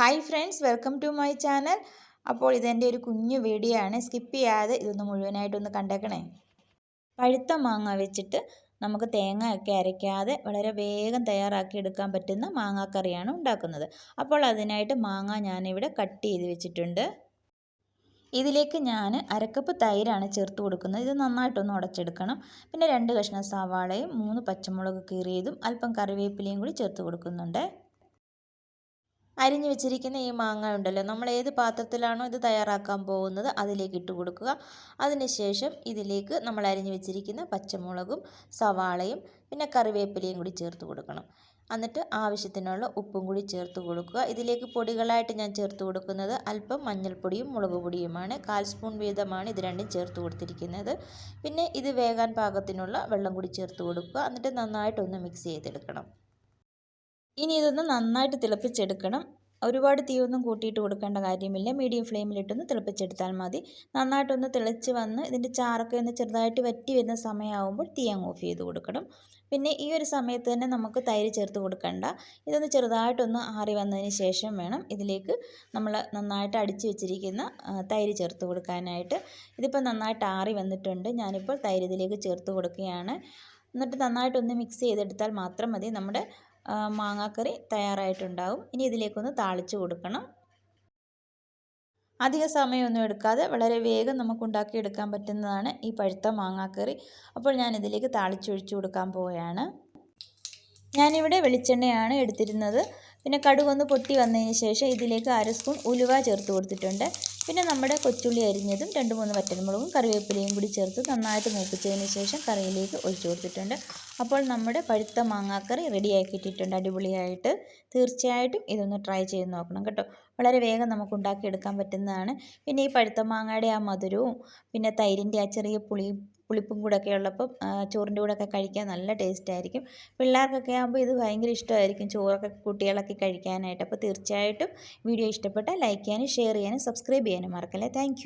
Hi friends welcome to my channel അപ്പോൾ ഇതെന്റെ ഒരു കുഞ്ഞു വീഡിയോ ആണ്. സ്കിപ്പ് ചെയ്യാതെ ഇതൊന്ന് മുഴുവനായിട്ടൊന്ന് കണ്ടേക്കണേ. പഴുത്ത മാങ്ങ വെച്ചിട്ട് നമുക്ക് തേങ്ങയൊക്കെ അരയ്ക്കാതെ വളരെ വേഗം തയ്യാറാക്കി എടുക്കാൻ പറ്റുന്ന മാങ്ങാക്കറിയാണ് ഉണ്ടാക്കുന്നത്. അപ്പോൾ അതിനായിട്ട് മാങ്ങ ഞാനിവിടെ കട്ട് ചെയ്ത് വെച്ചിട്ടുണ്ട്. ഇതിലേക്ക് ഞാൻ അരക്കപ്പ് തൈരാണ് ചേർത്ത് കൊടുക്കുന്നത്. ഇത് നന്നായിട്ടൊന്ന് ഉടച്ചെടുക്കണം. പിന്നെ രണ്ട് കഷ്ണം സവാളയും മൂന്ന് പച്ചമുളക് കീറിയതും അല്പം കറിവേപ്പിലയും കൂടി ചേർത്ത് കൊടുക്കുന്നുണ്ട്. അരിഞ്ഞു വെച്ചിരിക്കുന്ന ഈ മാങ്ങ ഉണ്ടല്ലോ. നമ്മൾ ഏത് പാത്രത്തിലാണോ ഇത് തയ്യാറാക്കാൻ പോകുന്നത് അതിലേക്ക് ഇട്ട് കൊടുക്കുക. അതിനുശേഷം ഇതിലേക്ക് നമ്മൾ അരിഞ്ഞു വെച്ചിരിക്കുന്ന പച്ചമുളകും സവാളയും പിന്നെ കറിവേപ്പിലയും കൂടി ചേർത്ത് കൊടുക്കണം. എന്നിട്ട് ആവശ്യത്തിനുള്ള ഉപ്പും കൂടി ചേർത്ത് കൊടുക്കുക. ഇതിലേക്ക് പൊടികളായിട്ട് ഞാൻ ചേർത്ത് കൊടുക്കുന്നത് അല്പം മഞ്ഞൾപ്പൊടിയും മുളക് പൊടിയുമാണ്. കാൽ സ്പൂൺ വീതമാണ് ഇത് രണ്ടും ചേർത്ത് കൊടുത്തിരിക്കുന്നത്. പിന്നെ ഇത് വേകാൻ പാകത്തിനുള്ള വെള്ളം കൂടി ചേർത്ത് കൊടുക്കുക. എന്നിട്ട് നന്നായിട്ടൊന്ന് മിക്സ് ചെയ്തെടുക്കണം. ഇനി ഇതൊന്ന് നന്നായിട്ട് തിളപ്പിച്ചെടുക്കണം. ഒരുപാട് തീയൊന്നും കൂട്ടിയിട്ട് കൊടുക്കേണ്ട കാര്യമില്ല. മീഡിയം ഫ്ലെയിമിലിട്ടൊന്ന് തിളപ്പിച്ചെടുത്താൽ മതി. നന്നായിട്ടൊന്ന് തിളച്ച് വന്ന് ഇതിന്റെ ചാറൊക്കെ ഒന്ന് ചെറുതായിട്ട് വറ്റി വരുന്ന സമയമാകുമ്പോൾ തീ അങ്ങ് ഓഫ് ചെയ്ത് കൊടുക്കണം. പിന്നെ ഈ ഒരു സമയത്ത് തന്നെ നമുക്ക് തൈര് ചേർത്ത് കൊടുക്കണ്ട. ഇതൊന്ന് ചെറുതായിട്ടൊന്ന് ആറി വന്നതിന് ശേഷം വേണം ഇതിലേക്ക് നമ്മൾ നന്നായിട്ട് അടിച്ചു വെച്ചിരിക്കുന്ന തൈര് ചേർത്ത് കൊടുക്കാനായിട്ട്. ഇതിപ്പോൾ നന്നായിട്ട് ആറി വന്നിട്ടുണ്ട്. ഞാനിപ്പോൾ തൈര് ഇതിലേക്ക് ചേർത്ത് കൊടുക്കുകയാണ്. എന്നിട്ട് നന്നായിട്ടൊന്ന് മിക്സ് ചെയ്തെടുത്താൽ മാത്രം മതി. നമ്മുടെ മാങ്ങാക്കറി തയ്യാറായിട്ടുണ്ടാവും. ഇനി ഇതിലേക്കൊന്ന് താളിച്ച് കൊടുക്കണം. അധിക സമയമൊന്നും എടുക്കാതെ വളരെ വേഗം നമുക്ക് ഉണ്ടാക്കിയെടുക്കാൻ പറ്റുന്നതാണ് ഈ പഴുത്ത മാങ്ങാക്കറി. അപ്പോൾ ഞാൻ ഇതിലേക്ക് താളിച്ചൊഴിച്ചു കൊടുക്കാൻ പോവുകയാണ്. ഞാനിവിടെ വെളിച്ചെണ്ണയാണ് എടുത്തിരുന്നത്. പിന്നെ കടുകൊന്ന് പൊട്ടി വന്നതിന് ശേഷം ഇതിലേക്ക് അര സ്പൂൺ ഉലുവ ചേർത്ത് കൊടുത്തിട്ടുണ്ട്. പിന്നെ നമ്മുടെ കൊച്ചുള്ളി അരിഞ്ഞതും രണ്ട് മൂന്ന് വറ്റൽമുളകും കറിവേപ്പിലയും കൂടി ചേർത്ത് നന്നായിട്ട് മൂപ്പിച്ചതിന് ശേഷം കറിയിലേക്ക് ഒഴിച്ചു കൊടുത്തിട്ടുണ്ട്. അപ്പോൾ നമ്മുടെ പഴുത്ത മാങ്ങാക്കറി റെഡിയാക്കിയിട്ടിട്ടുണ്ട് അടിപൊളിയായിട്ട്. തീർച്ചയായിട്ടും ഇതൊന്ന് ട്രൈ ചെയ്ത് നോക്കണം കേട്ടോ. വളരെ വേഗം നമുക്ക് ഉണ്ടാക്കിയെടുക്കാൻ പറ്റുന്നതാണ്. പിന്നെ ഈ പഴുത്ത മാങ്ങയുടെ ആ മധുരവും പിന്നെ തൈരിന്റെ ആ ചെറിയ പുളിയും പുളിപ്പും കൂടെ ഒക്കെ ഉള്ളപ്പം ചോറിന്റെ കൂടെ ഒക്കെ കഴിക്കാൻ നല്ല ടേസ്റ്റ് ആയിരിക്കും പിള്ളേർക്കൊക്കെ ആകുമ്പോൾ ഇത് ഭയങ്കര ഇഷ്ടമായിരിക്കും ചോറൊക്കെ കുട്ടികളൊക്കെ കഴിക്കാനായിട്ട്. അപ്പോൾ തീർച്ചയായിട്ടും വീഡിയോ ഇഷ്ടപ്പെട്ടാൽ ലൈക്ക് ചെയ്യാനും ഷെയർ ചെയ്യാനും സബ്സ്ക്രൈബ് ചെയ്യാനും മറക്കല്ലേ. താങ്ക്